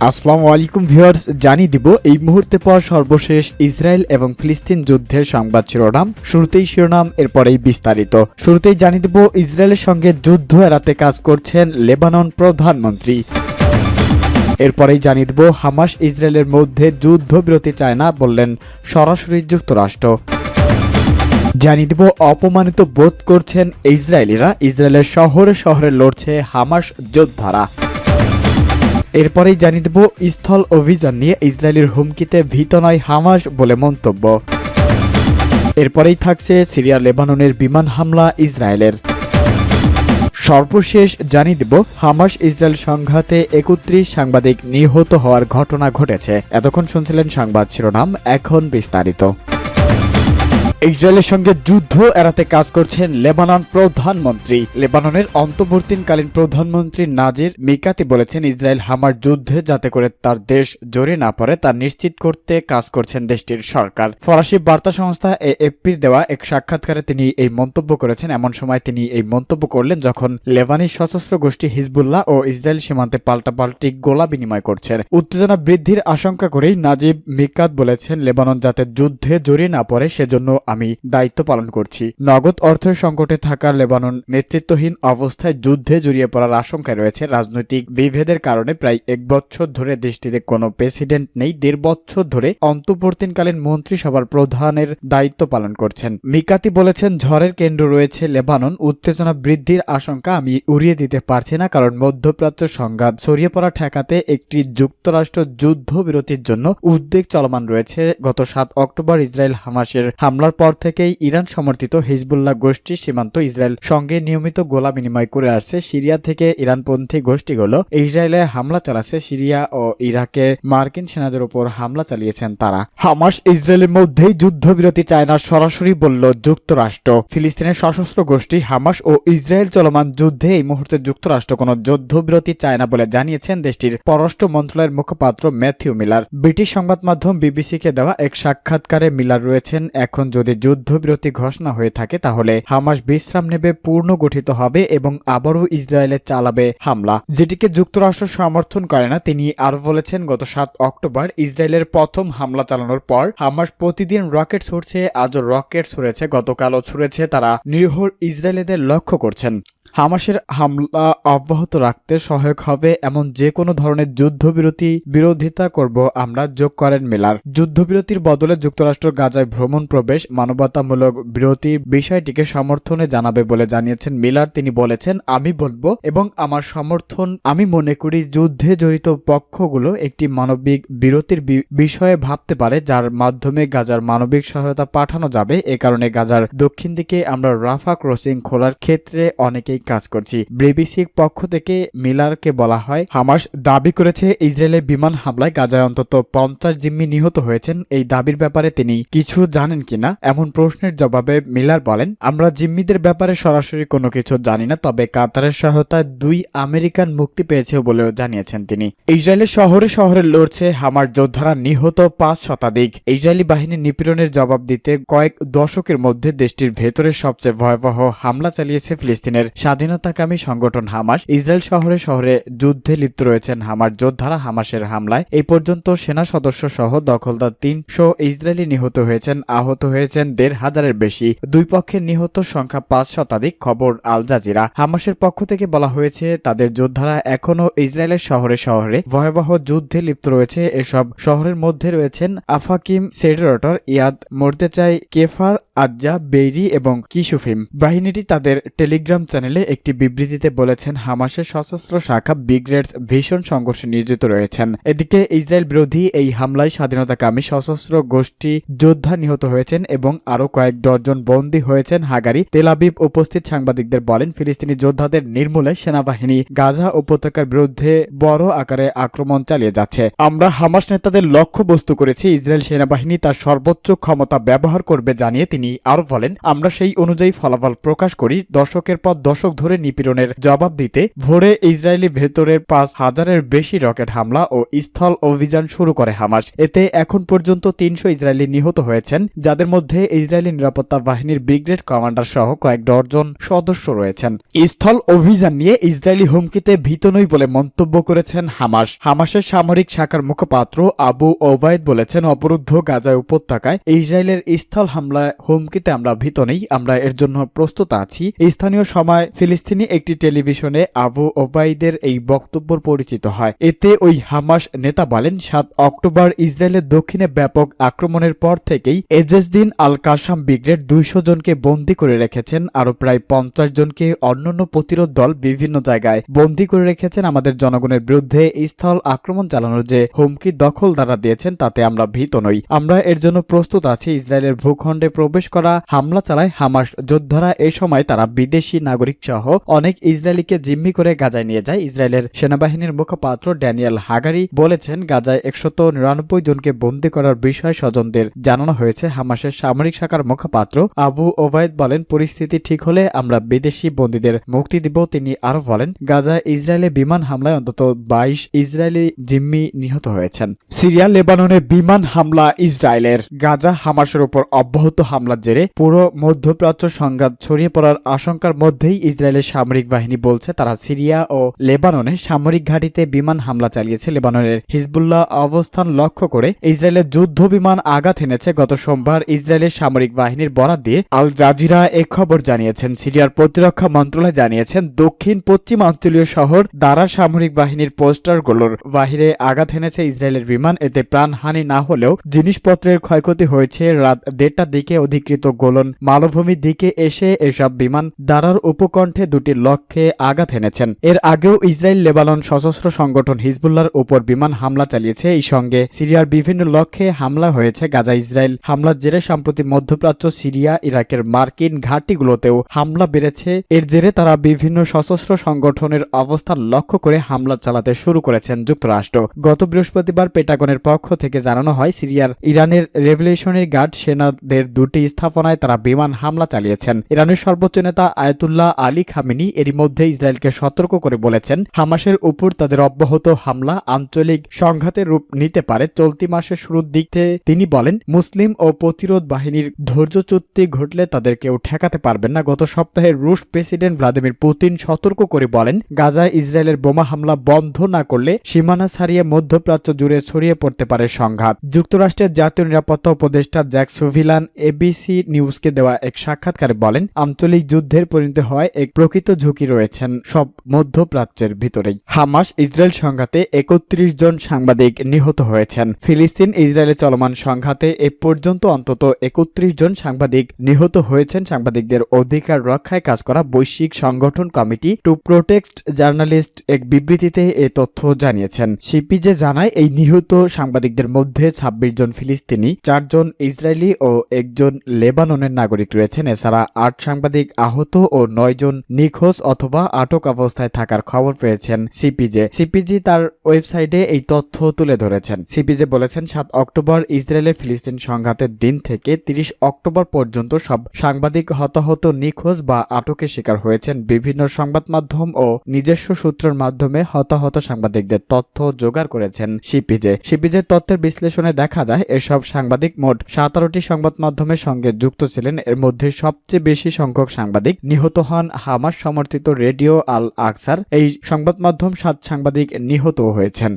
আসসালামু আলাইকুম ভিউয়ার্স, জানিয়ে দিব, এই মুহূর্তে পর সর্বশেষ ইসরায়েল এবং ফিলিস্তিন যুদ্ধের সংবাদ শিরোনাম। শুরুতেই শিরোনাম, এরপরেই বিস্তারিত। শুরুতেই জানিয়ে দিব, ইসরায়েলের সঙ্গে যুদ্ধ এড়াতে কাজ করছেন লেবানন প্রধানমন্ত্রী। এরপরেই জানিয়ে দিব, হামাস ইসরায়েলের মধ্যে যুদ্ধবিরতি চায় না বললেন সরাসরি যুক্তরাষ্ট্র। জানিয়ে দিব, অপমানিত বোধ করছেন ইসরায়েলিরা। ইসরায়েলের শহরে শহরে লড়ছে হামাস যোদ্ধারা। এরপরেই জানিয়ে দেব, স্থল অভিযান নিয়ে ইসরায়েলের হুমকিতে ভীত নয় হামাস বলে মন্তব্য। এরপরেই থাকছে সিরিয়া লেবাননের বিমান হামলা ইসরায়েলের। সর্বশেষ জানিয়ে দেব, হামাস ইসরায়েল সংঘাতে একত্রিশ সাংবাদিক নিহত হওয়ার ঘটনা ঘটেছে। এতক্ষণ শুনছিলেন সংবাদ শিরোনাম, এখন বিস্তারিত। ইসরায়েলের সঙ্গে যুদ্ধ এড়াতে কাজ করছেন লেবানন প্রধানমন্ত্রী। লেবাননের অন্তর্বর্তীকালীন প্রধানমন্ত্রী নাজির মিকাতি বলেছেন, ইসরায়েল হামার যুদ্ধে যাতে করে তার দেশ জড়িয়ে না পড়ে, তা নিশ্চিত করতে কাজ করছেন দেশটির সরকার। ফরাসি বার্তা সংস্থা এএফপির দেওয়া এক সাক্ষাৎকারে তিনি এই মন্তব্য করেছেন। এমন সময় তিনি এই মন্তব্য করলেন যখন লেবানিজ সশস্ত্র গোষ্ঠী হিজবুল্লাহ ও ইসরায়েল সীমান্তে পাল্টাপাল্টি গোলা বিনিময় করছেন। উত্তেজনা বৃদ্ধির আশঙ্কা করেই নাজিব মিকাত বলেছেন, লেবানন যাতে যুদ্ধে জড়িয়ে না পড়ে, সেজন্য আমি দায়িত্ব পালন করছি। নগদ অর্থের সংকটে থাকা লেবানন নেতৃত্বহীন অবস্থায় যুদ্ধে জড়িয়ে পড়ার আশঙ্কায় রয়েছে রাজনৈতিক বিভেদের কারণে প্রায় এক বছর ধরে দেশটিতে কোনো প্রেসিডেন্ট নেই, দেড় বছর ধরে অন্তর্বর্তীকালীন মন্ত্রিসভার প্রধানের দায়িত্ব পালন করছেন। মিকাতি বলেছেন, ঝড়ের কেন্দ্র রয়েছে লেবানন, উত্তেজনা বৃদ্ধির আশঙ্কা আমি উড়িয়ে দিতে পারছি না কারণ মধ্যপ্রাচ্য সংঘাত ছড়িয়ে পড়া ঠেকাতে একটি যুক্তরাষ্ট্র যুদ্ধবিরতির জন্য উদ্বেগ চলমান রয়েছে। গত সাত অক্টোবর ইসরায়েল হামাসের হামলার পর থেকেই ইরান সমর্থিত হিজবুল্লাহ গোষ্ঠী সীমান্ত ইসরায়েল সঙ্গে নিয়মিত গোলা বিনিময় করে আসছে। সিরিয়া থেকে ইরানপন্থী গোষ্ঠীগুলো ইসরায়েলে হামলা চালাচ্ছে। সিরিয়া ও ইরাকে মার্কিন সেনাদের উপর হামলা চালিয়েছেন তারা। হামাস ইসরায়েলের মধ্যেই যুদ্ধবিরতি চায় না সরাসরি বলল যুক্তরাষ্ট্র। ফিলিস্তিনের সশস্ত্র গোষ্ঠী হামাস ও ইসরায়েল চলমান যুদ্ধে এই মুহূর্তে যুক্তরাষ্ট্র কোনো যুদ্ধবিরতি চায় না বলে জানিয়েছেন দেশটির পররাষ্ট্র মন্ত্রণালয়ের মুখপাত্র ম্যাথিউ মিলার। ব্রিটিশ সংবাদ মাধ্যম বিবিসিকে দেওয়া এক সাক্ষাৎকারে মিলার রয়েছেন, এখন যদি যুদ্ধবিরতি ঘোষণা হয়ে থাকে, তাহলে হামাস বিশ্রাম নেবে পূর্ণ গঠিত হবে এবং আবারও ইসরায়েলে চালাবে হামলা। যেটিকে যুক্তরাষ্ট্র সমর্থন করে না, তিনি আরও বলেছেন, গত সাত অক্টোবর ইসরায়েলের প্রথম হামলা চালানোর পর হামাস প্রতিদিন রকেট ছুড়ছে, আজও রকেট ছুড়েছে, গতকালও ছুড়েছে, তারা নিরহর ইসরায়েলিদের লক্ষ্য করছেন। হামাসের হামলা অব্যাহত রাখতে সহায়ক হবে এমন যে কোনো ধরনের যুদ্ধবিরতি বিরোধিতা করব আমরা, যোগ করেন মিলার। যুদ্ধবিরতির বদলে যুক্তরাষ্ট্র গাজায় ভ্রমণ প্রবেশ মানবতামূলক বিরতি বিষয়টিকে সমর্থনে জানাবে বলে জানিয়েছেন মিলার। তিনি বলেছেন, আমি বলব এবং আমার সমর্থন, আমি মনে করি যুদ্ধে জড়িত পক্ষগুলো একটি মানবিক বিরতির বিষয়ে ভাবতে পারে, যার মাধ্যমে গাজার মানবিক সহায়তা পাঠানো যাবে। এ কারণে গাজার দক্ষিণ দিকে আমরা রাফা ক্রসিং খোলার ক্ষেত্রে অনেকেই কাজ করছি। বিবিসির পক্ষ থেকে মিলারকে বলা হয়, হামাস দাবি করেছে ইসরায়েলের বিমান হামলায় গাজায় অন্তত পঞ্চাশ জিম্মি নিহত হয়েছেন। এই দাবির ব্যাপারে তিনি কিছু জানেন কিনা? এমন প্রশ্নের জবাবে মিলার বলেন, আমরা জিম্মিদের ব্যাপারে সরাসরি কোনো কিছু জানি না, তবে কাতারের সহায়তায় দুই আমেরিকান মুক্তি পেয়েছে বলেও জানিয়েছেন তিনি। ইসরায়েলের শহরে শহরে লড়ছে হামার যোদ্ধারা নিহত পাঁচ শতাধিক। ইসরায়েলি বাহিনী নিপীড়নের জবাব দিতে কয়েক দশকের মধ্যে দেশটির ভেতরে সবচেয়ে ভয়াবহ হামলা চালিয়েছে ফিলিস্তিনের স্বাধীনতাকামী সংগঠন হামাস ইসরায়েল শহরে শহরে যুদ্ধে লিপ্ত রয়েছেন হামার যোদ্ধারা হামাসের হামলায়। এই পর্যন্ত সেনা সদস্য সহ দখলদার তিনশো ইসরায়েলি নিহত হয়েছেন, আহত হয়েছেন দেড় হাজারের বেশি। দুই পক্ষের নিহত সংখ্যা পাঁচ শতাধিক, খবর আল জাজিরা। হামাসের পক্ষ থেকে বলা হয়েছে, তাদের যোদ্ধারা এখনও ইসরায়েলের শহরে শহরে ভয়াবহ যুদ্ধে লিপ্ত রয়েছে। এসব শহরের মধ্যে রয়েছেন আফাকিম সেডরটর ইয়াদ মোর্তেচাই, কেফার, আজ্জা, বেইরি এবং কিসুফিম বাহিনীটি তাদের টেলিগ্রাম চ্যানেলে একটি বিবৃতিতে বলেছেন, হামাসের সশস্ত্র শাখা ব্রিগেডস ভীষণ সংঘর্ষে নিয়োজিত রয়েছেন। এদিকে ইসরায়েল বিরোধী এই হামলায় স্বাধীনতাকামী সশস্ত্র গোষ্ঠী যোদ্ধা নিহত হয়েছেন এবং আরও কয়েক ডজন বন্দী হয়েছেন হাগারি। তেলাবিব উপস্থিত সাংবাদিকদের বলেন, ফিলিস্তিনি যোদ্ধাদের নির্মূলে সেনাবাহিনী গাজা উপত্যকার বিরুদ্ধে বড় আকারে আক্রমণ চালিয়ে যাচ্ছে। আমরা হামাস নেতাদের লক্ষ্যবস্তু করেছি, ইসরায়েল সেনাবাহিনী তার সর্বোচ্চ ক্ষমতা ব্যবহার করবে জানিয়ে তিনি আরও বলেন, আমরা সেই অনুযায়ী ফলাফল প্রকাশ করি, দশকের পর দশক দশক ধরে নিপীড়নের জবাব দিতে ভোরে ইসরায়েলি ভেতরের পাঁচ হাজারের বেশি রকেট হামলা ও স্থল অভিযান শুরু করে হামাস। এতে এখন পর্যন্ত তিনশো ইসরায়েলি নিহত হয়েছেন, যাদের মধ্যে ইসরায়েলি নিরাপত্তা বাহিনীর ব্রিগেড কমান্ডার সহ কয়েক ডজন সদস্য রয়েছেন। স্থল অভিযান নিয়ে ইসরায়েলি হুমকিতে ভীত নই বলে মন্তব্য করেছেন হামাস। হামাসের সামরিক শাখার মুখপাত্র আবু ওবায়দ বলেছেন, অবরুদ্ধ গাজায় উপত্যকায় ইসরায়েলের স্থল হামলায় হুমকিতে আমরা ভীত নেই, আমরা এর জন্য প্রস্তুত আছি। স্থানীয় সময় ফিলিস্তিনি একটি টেলিভিশনে আবু ওবাইদের এই বক্তব্য পরিচিত হয়। এতে ওই হামাস নেতা বলেন, সাত অক্টোবর ইসরায়েলের দক্ষিণে ব্যাপক আক্রমণের পর থেকেই এজেসদিন আল কাসাম ব্রিগেড দুইশো জনকে বন্দী করে রেখেছেন, আরও প্রায় পঞ্চাশ জনকে অন্যান্য প্রতিরোধ দল বিভিন্ন জায়গায় বন্দী করে রেখেছেন। আমাদের জনগণের বিরুদ্ধে স্থল আক্রমণ চালানোর যে হুমকি দখল দ্বারা দিয়েছেন, তাতে আমরা ভীত নই। আমরা এর জন্য প্রস্তুত আছি। ইসরায়েলের ভূখণ্ডে প্রবেশ করা, হামলা চালায় হামাস যোদ্ধারা। এ সময় তারা বিদেশি নাগরিক সহ অনেক ইসরায়েলিকে জিম্মি করে গাজায় নিয়ে যায় ইসরায়েলের সেনাবাহিনীর মুখপাত্র ড্যানিয়েল হাগারি বলেছেন, গাজায় একশত নিরানব্বই জনকে বন্দী করার বিষয় স্বজনদের জানানো হয়েছে। হামাসের সামরিক শাখার মুখপাত্র আবু ওবায়দ বলেন, পরিস্থিতি ঠিক হলে আমরা বিদেশি বন্দীদের মুক্তি দিব। তিনি আরও বলেন, গাজায় ইসরায়েলে বিমান হামলায় অন্তত বাইশ ইসরায়েলি জিম্মি নিহত হয়েছেন। সিরিয়া, লেবাননে বিমান হামলা ইসরায়েলের। গাজা, হামাসের উপর অব্যাহত হামলার জেরে পুরো মধ্যপ্রাচ্য সংঘাত ছড়িয়ে পড়ার আশঙ্কার মধ্যেই ইসরায়েলের সামরিক বাহিনী বলছে তারা সিরিয়া ও লেবাননে সামরিক ঘাঁটিতে বিমান হামলা চালিয়েছে। লেবাননের হিজবুল্লাহ অবস্থান লক্ষ্য করে ইসরায়েলের যুদ্ধ বিমান আঘাত এনেছে। গত সোমবার ইসরায়েলের সামরিক বাহিনীর বরাত দিয়ে আল জাজিরা এ খবর জানিয়েছেন। সিরিয়ার প্রতিরক্ষা মন্ত্রণালয় জানিয়েছেন, দক্ষিণ পশ্চিমাঞ্চলীয় শহর দ্বারা সামরিক বাহিনীর পোস্টারগুলোর বাহিরে আঘাত এনেছে ইসরায়েলের বিমান। এতে প্রাণহানি না হলেও জিনিসপত্রের ক্ষয়ক্ষতি হয়েছে। রাত দেড়টার দিকে অধিকৃত গোলন মালভূমির দিকে এসে এসব বিমান দ্বারার দারার উপকণ্ঠে দুটি লক্ষ্যে আঘাত এনেছেন। এর আগেও ইসরায়েল লেবানন সশস্ত্র সংগঠন হিজবুল্লার উপর বিমান হামলা চালিয়েছে। এই সঙ্গে সিরিয়ার বিভিন্ন লক্ষ্যে হামলা হয়েছে গাজা ইসরায়েল। হামলার জেরে সম্প্রতি মধ্যপ্রাচ্য, সিরিয়া, ইরাকের মার্কিন ঘাঁটিগুলোতেও হামলা বেড়েছে। এর জেরে তারা বিভিন্ন সশস্ত্র সংগঠনের অবস্থান লক্ষ্য করে হামলা চালাতে শুরু করেছেন যুক্তরাষ্ট্র। গত বৃহস্পতিবার পেটাগনের পক্ষ থেকে জানানো হয়, সিরিয়ার ইরানের রেভলিউশনারি গার্ড সেনাদের দুটি স্থাপনায় তারা বিমান হামলা চালিয়েছেন। ইরানের সর্বোচ্চ নেতা আয়তুল্লাহ আলী খামিনি এরই মধ্যে ইসরায়েলকে সতর্ক করে বলেছেন, হামাসের উপর তাদের অব্যাহত হামলা আঞ্চলিক সংঘাতের রূপ নিতে পারে। চলতি মাসের শুরুর দিকে তিনি বলেন, মুসলিম ও প্রতিরোধ বাহিনীর ধৈর্যচ্যুতি ঘটলে তাদের কেউ ঠেকাতে পারবেন না। গত সপ্তাহে রুশ প্রেসিডেন্ট ভ্লাদিমির পুতিন সতর্ক করে বলেন, গাজায় ইসরায়েলের বোমা হামলা বন্ধ না করলে সীমানা ছাড়িয়ে মধ্যপ্রাচ্য জুড়ে ছড়িয়ে পড়তে পারে সংঘাত। যুক্তরাষ্ট্রের জাতীয় নিরাপত্তা উপদেষ্টা জ্যাক সুভিলান এবিসি নিউজকে দেওয়া এক সাক্ষাৎকারে বলেন, আঞ্চলিক যুদ্ধের পরিণতি হয় এক প্রকৃত ঝুঁকি রয়েছেন সব মধ্যপ্রাচ্যের ভিতরেই। হামাস ইসরায়েল সংঘাতে একত্রিশ জন সাংবাদিক নিহত হয়েছেন। ফিলিস্তিন ইসরায়েলে চলমান সংঘাতে এ পর্যন্ত অন্তত একত্রিশ জন সাংবাদিক নিহত হয়েছেন। সাংবাদিকদের অধিকার রক্ষায় কাজ করা বৈশ্বিক সংগঠন কমিটি টু প্রোটেক্ট জার্নালিস্ট এক বিবৃতিতে এ তথ্য জানিয়েছেন। সিপিজে জানায়, এই নিহত সাংবাদিকদের মধ্যে ছাব্বিশ জন ফিলিস্তিনি চারজন ইসরায়েলি ও একজন লেবাননের নাগরিক রয়েছেন। এছাড়া আট সাংবাদিক আহত ও নয় জন নিখোঁজ অথবা আটক অবস্থায় থাকার খবর পেয়েছেন সিপিজে। সিপিজি তার ওয়েবসাইটে এই তথ্য তুলে ধরেছেন। সিপিজে বলেছেন, সাত অক্টোবর ইসরায়েলে ফিলিস্তিন সংঘাতের দিন থেকে তিরিশ অক্টোবর পর্যন্ত সব সাংবাদিক হতাহত, নিখোঁজ বা আটকের শিকার হয়েছেন বিভিন্ন সংবাদ মাধ্যম ও নিজস্ব সূত্রের মাধ্যমে হতাহত সাংবাদিকদের তথ্য জোগাড় করেছেন সিপিজে। সিপিজের তথ্যের বিশ্লেষণে দেখা যায়, এসব সাংবাদিক মোট সতেরোটি সংবাদ মাধ্যমের সঙ্গে যুক্ত ছিলেন। এর মধ্যে সবচেয়ে বেশি সংখ্যক সাংবাদিক নিহত হন হামাস সমর্থিত রেডিও আল আকসার এই সংবাদ মাধ্যম সাত সাংবাদিক নিহত হয়েছেন।